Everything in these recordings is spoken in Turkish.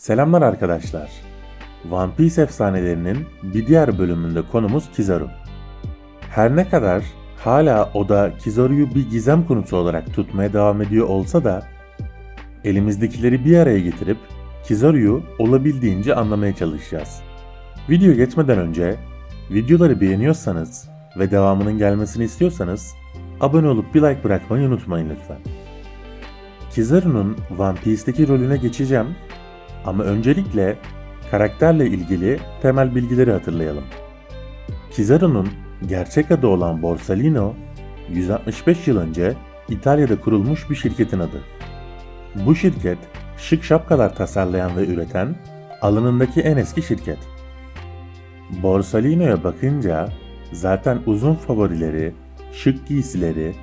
Selamlar arkadaşlar. One Piece efsanelerinin bir diğer bölümünde konumuz Kizaru. Her ne kadar hala o da Kizaru'yu bir gizem konusu olarak tutmaya devam ediyor olsa da elimizdekileri bir araya getirip Kizaru'yu olabildiğince anlamaya çalışacağız. Video geçmeden önce videoları beğeniyorsanız ve devamının gelmesini istiyorsanız abone olup bir like bırakmayı unutmayın lütfen. Kizaru'nun One Piece'teki rolüne geçeceğim ama öncelikle karakterle ilgili temel bilgileri hatırlayalım. Kizaru'nun gerçek adı olan Borsalino, 165 yıl önce İtalya'da kurulmuş bir şirketin adı. Bu şirket, şık şapkalar tasarlayan ve üreten alanındaki en eski şirket. Borsalino'ya bakınca zaten uzun favorileri, şık giysileri,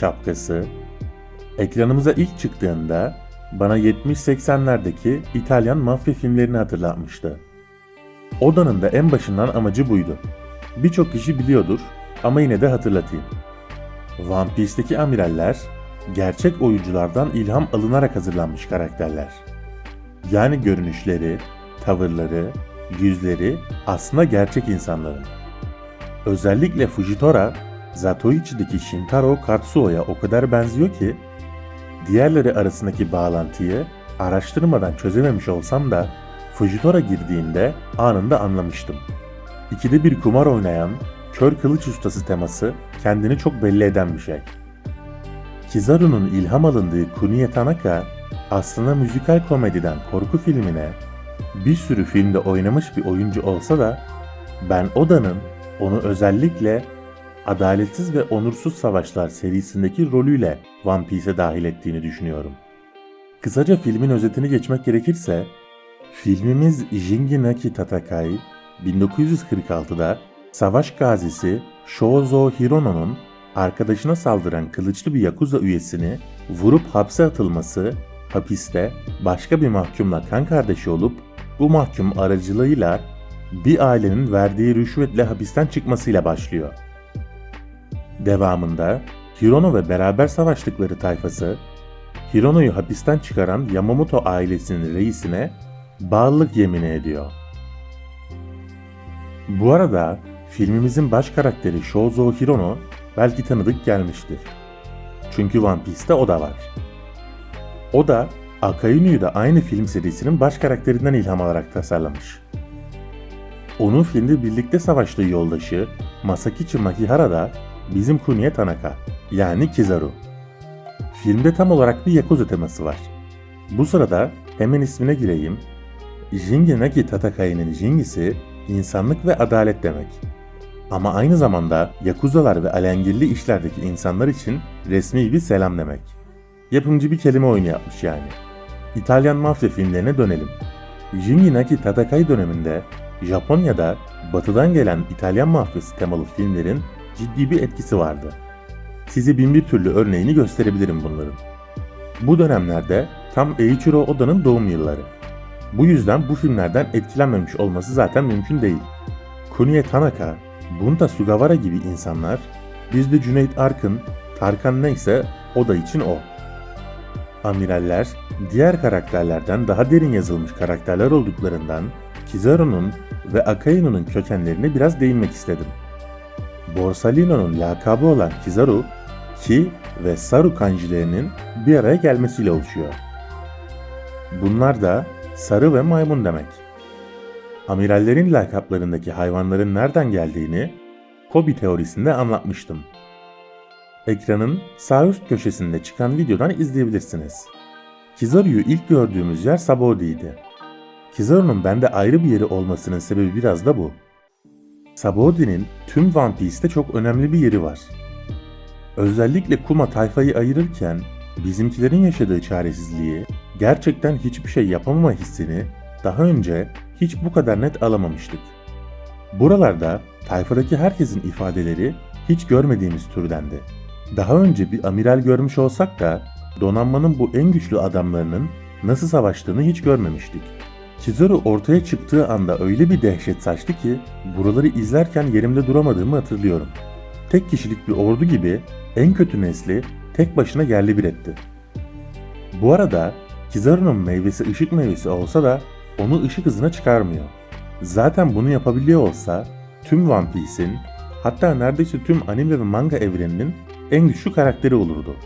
şapkası, ekranımıza ilk çıktığında bana 70-80'lerdeki İtalyan mafya filmlerini hatırlatmıştı. Odanın da en başından amacı buydu. Birçok kişi biliyordur ama yine de hatırlatayım. One Piece'teki amiraller gerçek oyunculardan ilham alınarak hazırlanmış karakterler. Yani görünüşleri, tavırları, yüzleri aslında gerçek insanların. Özellikle Fujitora, Zatoichi'deki Shintaro Katsuo'ya o kadar benziyor ki diğerleri arasındaki bağlantıyı araştırmadan çözememiş olsam da Fujitora girdiğinde anında anlamıştım. İkide bir kumar oynayan, kör kılıç ustası teması kendini çok belli eden bir şey. Kizaru'nun ilham alındığı Kuniye Tanaka aslında müzikal komediden korku filmine bir sürü filmde oynamış bir oyuncu olsa da ben Oda'nın onu özellikle Adaletsiz ve Onursuz Savaşlar serisindeki rolüyle One Piece'e dahil ettiğini düşünüyorum. Kısaca filmin özetini geçmek gerekirse, filmimiz Jingi Naki Tatakai 1946'da savaş gazisi Shozo Hirono'nun arkadaşına saldıran kılıçlı bir yakuza üyesini vurup hapse atılması, hapiste başka bir mahkumla kan kardeşi olup bu mahkum aracılığıyla bir ailenin verdiği rüşvetle hapisten çıkmasıyla başlıyor. Devamında Hirono ve beraber savaştıkları tayfası, Hirono'yu hapisten çıkaran Yamamoto ailesinin reisine bağlılık yemini ediyor. Bu arada filmimizin baş karakteri Shozo Hirono belki tanıdık gelmiştir. Çünkü One Piece'te o da var. O da Akainu'yu da aynı film serisinin baş karakterinden ilham alarak tasarlamış. Onun filmde birlikte savaştığı yoldaşı Masakichi Makihara da bizim Kuniye Tanaka yani Kizaru. Filmde tam olarak bir Yakuza teması var. Bu sırada hemen ismine gireyim. Jingi Naki Tatakai'nin Jingi'si insanlık ve adalet demek. Ama aynı zamanda Yakuzalar ve alengirli işlerdeki insanlar için resmi bir selam demek. Yapımcı bir kelime oyunu yapmış yani. İtalyan mafya filmlerine dönelim. Jingi Naki Tatakai döneminde Japonya'da batıdan gelen İtalyan mafyası temalı filmlerin ciddi bir etkisi vardı. Size bin bir türlü örneğini gösterebilirim bunların. Bu dönemlerde tam Eiichiro Oda'nın doğum yılları. Bu yüzden bu filmlerden etkilenmemiş olması zaten mümkün değil. Kuniye Tanaka, Bunta Sugawara gibi insanlar, bizde Cüneyt Arkın, Tarkan neyse Oda için o. Amiraller, diğer karakterlerden daha derin yazılmış karakterler olduklarından Kizaru'nun ve Akainu'nun kökenlerine biraz değinmek istedim. Borsalino'nun lakabı olan Kizaru, Ki ve Saru kanjilerinin bir araya gelmesiyle oluşuyor. Bunlar da sarı ve maymun demek. Amirallerin lakaplarındaki hayvanların nereden geldiğini Kobi teorisinde anlatmıştım. Ekranın sağ üst köşesinde çıkan videodan izleyebilirsiniz. Kizaru'yu ilk gördüğümüz yer Sabodi'ydi. Kizaru'nun bende ayrı bir yeri olmasının sebebi biraz da bu. Sabodi'nin tüm One Piece'te çok önemli bir yeri var. Özellikle Kuma tayfayı ayırırken bizimkilerin yaşadığı çaresizliği, gerçekten hiçbir şey yapamama hissini daha önce hiç bu kadar net alamamıştık. Buralarda tayfadaki herkesin ifadeleri hiç görmediğimiz türdendi. Daha önce bir amiral görmüş olsak da donanmanın bu en güçlü adamlarının nasıl savaştığını hiç görmemiştik. Kizaru ortaya çıktığı anda öyle bir dehşet saçtı ki buraları izlerken yerimde duramadığımı hatırlıyorum. Tek kişilik bir ordu gibi en kötü nesli tek başına yerli bir etti. Bu arada Kizaru'nun meyvesi ışık meyvesi olsa da onu ışık hızına çıkarmıyor. Zaten bunu yapabiliyor olsa tüm One Piece'in hatta neredeyse tüm anime ve manga evreninin en güçlü karakteri olurdu.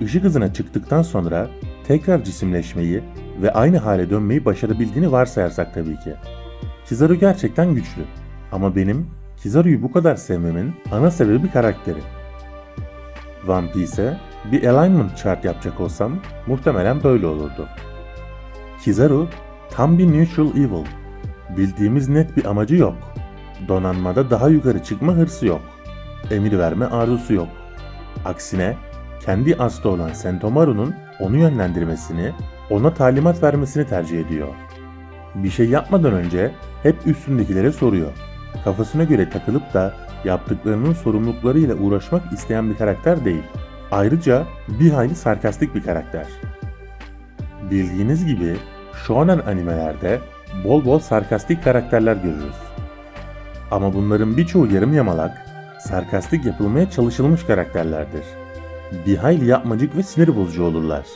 Işık hızına çıktıktan sonra tekrar cisimleşmeyi ve aynı hale dönmeyi başarabildiğini varsayarsak tabii ki. Kizaru gerçekten güçlü. Ama benim Kizaru'yu bu kadar sevmemin ana sebebi karakteri. One Piece'e bir alignment chart yapacak olsam muhtemelen böyle olurdu. Kizaru tam bir neutral evil. Bildiğimiz net bir amacı yok. Donanmada daha yukarı çıkma hırsı yok. Emir verme arzusu yok. Aksine kendi aslı olan Sentomaru'nun onu yönlendirmesini, ona talimat vermesini tercih ediyor. Bir şey yapmadan önce hep üstündekilere soruyor. Kafasına göre takılıp da yaptıklarının sorumluluklarıyla uğraşmak isteyen bir karakter değil. Ayrıca bir hayli sarkastik bir karakter. Bildiğiniz gibi shonen animelerde bol bol sarkastik karakterler görürüz. Ama bunların birçoğu yarım yamalak, sarkastik yapılmaya çalışılmış karakterlerdir. Bir hayli yapmacık ve sinir bozucu olurlar.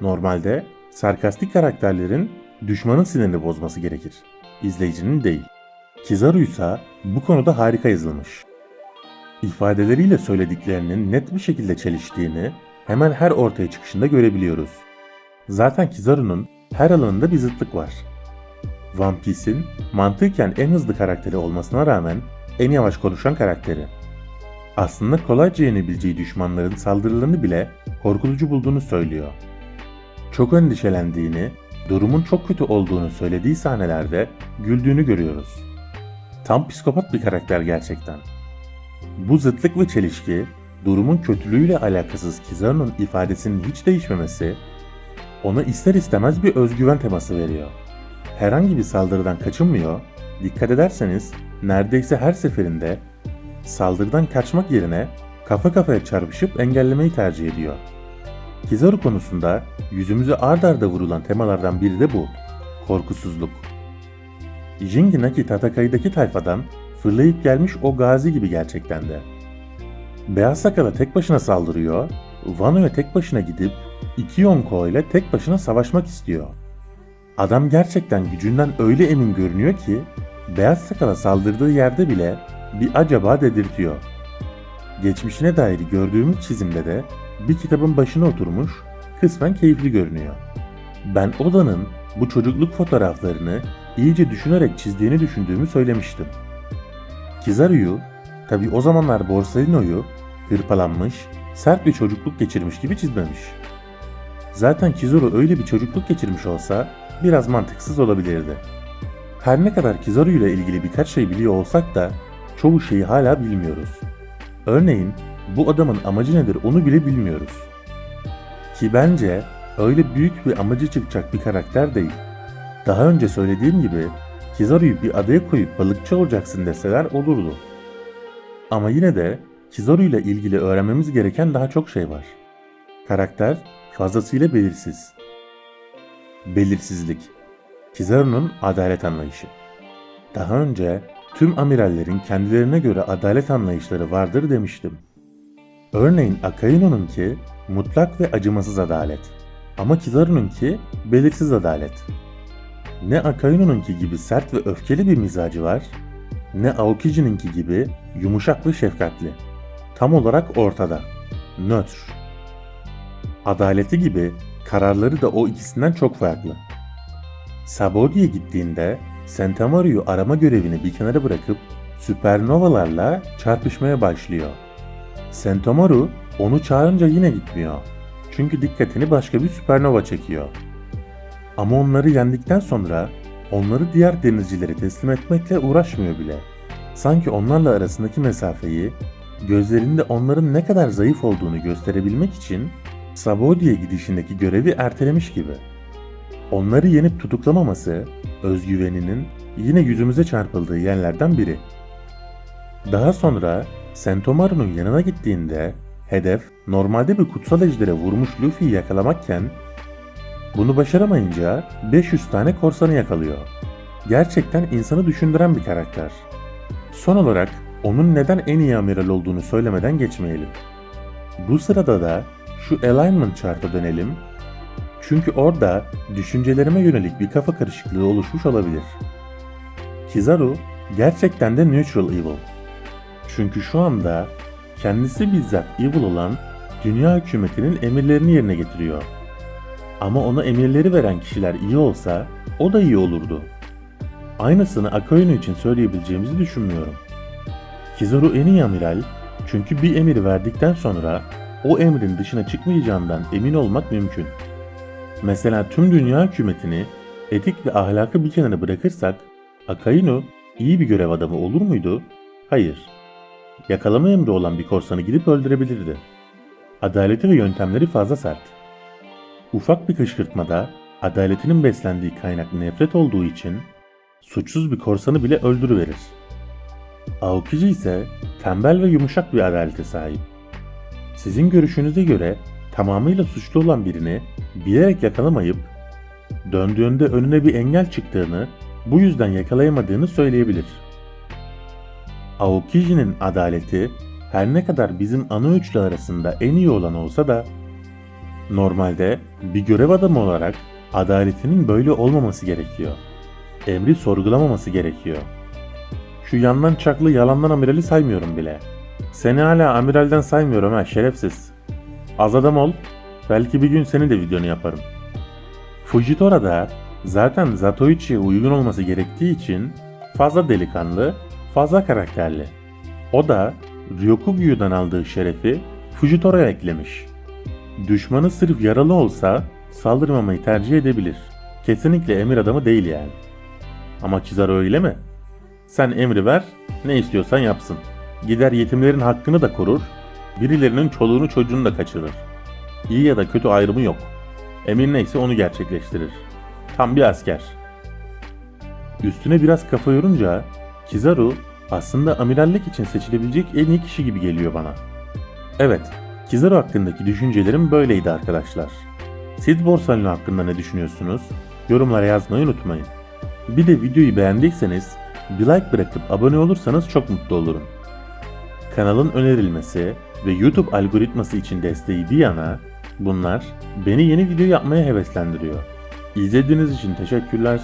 Normalde sarkastik karakterlerin düşmanın sinirini bozması gerekir. İzleyicinin değil. Kizaru ise bu konuda harika yazılmış. İfadeleriyle söylediklerinin net bir şekilde çeliştiğini hemen her ortaya çıkışında görebiliyoruz. Zaten Kizaru'nun her alanında bir zıtlık var. One Piece'in mantıken en hızlı karakteri olmasına rağmen en yavaş konuşan karakteri. Aslında kolayca yenebileceği düşmanların saldırılarını bile korkutucu bulduğunu söylüyor. Çok endişelendiğini, durumun çok kötü olduğunu söylediği sahnelerde güldüğünü görüyoruz. Tam psikopat bir karakter gerçekten. Bu zıtlık ve çelişki, durumun kötülüğüyle alakasız Kizaru'nun ifadesinin hiç değişmemesi, ona ister istemez bir özgüven teması veriyor. Herhangi bir saldırıdan kaçınmıyor, dikkat ederseniz neredeyse her seferinde saldırıdan kaçmak yerine kafa kafaya çarpışıp engellemeyi tercih ediyor. Kizaru konusunda yüzümüze ard arda vurulan temalardan biri de bu. Korkusuzluk. Jingi Naki Tatakai'daki tayfadan fırlayıp gelmiş o gazi gibi gerçekten de. Beyaz Sakal'a tek başına saldırıyor, Wano'ya tek başına gidip iki Yonko ile tek başına savaşmak istiyor. Adam gerçekten gücünden öyle emin görünüyor ki Beyaz Sakal'a saldırdığı yerde bile bir acaba dedirtiyor. Geçmişine dair gördüğümüz çizimde de bir kitabın başına oturmuş, kısmen keyifli görünüyor. Ben Oda'nın bu çocukluk fotoğraflarını iyice düşünerek çizdiğini düşündüğümü söylemiştim. Kizaru'yu, tabi o zamanlar Borsalino'yu hırpalanmış, sert bir çocukluk geçirmiş gibi çizmemiş. Zaten Kizaru öyle bir çocukluk geçirmiş olsa biraz mantıksız olabilirdi. Her ne kadar Kizaru ile ilgili birkaç şey biliyor olsak da çoğu şeyi hala bilmiyoruz. Örneğin bu adamın amacı nedir onu bile bilmiyoruz. Ki bence öyle büyük bir amacı çıkacak bir karakter değil. Daha önce söylediğim gibi Kizaru'yu bir adaya koyup balıkçı olacaksın deseler olurdu. Ama yine de Kizaru ile ilgili öğrenmemiz gereken daha çok şey var. Karakter fazlasıyla belirsiz. Belirsizlik. Kizaru'nun adalet anlayışı. Daha önce tüm amirallerin kendilerine göre adalet anlayışları vardır demiştim. Örneğin Akaino'nunki mutlak ve acımasız adalet. Ama Kizaru'nunki belirsiz adalet. Ne Akaino'nunki gibi sert ve öfkeli bir mizacı var, ne Aokiji'ninki gibi yumuşak ve şefkatli. Tam olarak ortada. Nötr. Adaleti gibi kararları da o ikisinden çok farklı. Sabodi'ye gittiğinde Sentamaru'yu arama görevini bir kenara bırakıp süpernovalarla çarpışmaya başlıyor. Sentamaru onu çağırınca yine gitmiyor. Çünkü dikkatini başka bir süpernova çekiyor. Ama onları yendikten sonra onları diğer denizcilere teslim etmekle uğraşmıyor bile. Sanki onlarla arasındaki mesafeyi, gözlerinde onların ne kadar zayıf olduğunu gösterebilmek için Sabodi'ye gidişindeki görevi ertelemiş gibi. Onları yenip tutuklamaması, özgüveninin yine yüzümüze çarpıldığı yerlerden biri. Daha sonra Sentomaru'nun yanına gittiğinde hedef normalde bir kutsal ejdere vurmuş Luffy'yi yakalamakken bunu başaramayınca 500 tane korsanı yakalıyor. Gerçekten insanı düşündüren bir karakter. Son olarak onun neden en iyi amiral olduğunu söylemeden geçmeyelim. Bu sırada da şu alignment chart'a dönelim. Çünkü orada düşüncelerime yönelik bir kafa karışıklığı oluşmuş olabilir. Kizaru gerçekten de neutral evil. Çünkü şu anda kendisi bizzat evil olan dünya hükümetinin emirlerini yerine getiriyor. Ama ona emirleri veren kişiler iyi olsa o da iyi olurdu. Aynısını Akainu için söyleyebileceğimizi düşünmüyorum. Kizaru en iyi amiral çünkü bir emir verdikten sonra o emrin dışına çıkmayacağından emin olmak mümkün. Mesela tüm dünya hükümetini etik ve ahlakı bir kenara bırakırsak Akainu iyi bir görev adamı olur muydu? Hayır. Yakalama emri olan bir korsanı gidip öldürebilirdi. Adaleti ve yöntemleri fazla sert. Ufak bir kışkırtmada adaletinin beslendiği kaynak nefret olduğu için suçsuz bir korsanı bile öldürüverir. Aokiji ise tembel ve yumuşak bir adalete sahip. Sizin görüşünüze göre tamamıyla suçlu olan birini bilerek yakalamayıp döndüğünde önüne bir engel çıktığını, bu yüzden yakalayamadığını söyleyebilir. Aokiji'nin adaleti her ne kadar bizim ana üçlü arasında en iyi olan olsa da normalde bir görev adamı olarak adaletinin böyle olmaması gerekiyor. Emri sorgulamaması gerekiyor. Şu yandan çaklı yalandan amirali saymıyorum bile. Seni hala amiralden saymıyorum ha şerefsiz. Az adam ol, belki bir gün senin de videonu yaparım. Fujitora da zaten Zatoichi'ye uygun olması gerektiği için fazla delikanlı, fazla karakterli. O da Ryokugyu'dan aldığı şerefi Fujitora'ya eklemiş. Düşmanı sırf yaralı olsa saldırmamayı tercih edebilir. Kesinlikle emir adamı değil yani. Ama Kizaru öyle mi? Sen emri ver, ne istiyorsan yapsın. Gider yetimlerin hakkını da korur, birilerinin çoluğunu çocuğunu da kaçırır. İyi ya da kötü ayrımı yok. Emir neyse onu gerçekleştirir. Tam bir asker. Üstüne biraz kafa yorunca Kizaru aslında amirallik için seçilebilecek en iyi kişi gibi geliyor bana. Evet, Kizaru hakkındaki düşüncelerim böyleydi arkadaşlar. Siz Borsalino hakkında ne düşünüyorsunuz? Yorumlara yazmayı unutmayın. Bir de videoyu beğendiyseniz bir like bırakıp abone olursanız çok mutlu olurum. Kanalın önerilmesi ve YouTube algoritması için desteği bir yana bunlar beni yeni video yapmaya heveslendiriyor. İzlediğiniz için teşekkürler.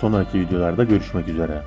Sonraki videolarda görüşmek üzere.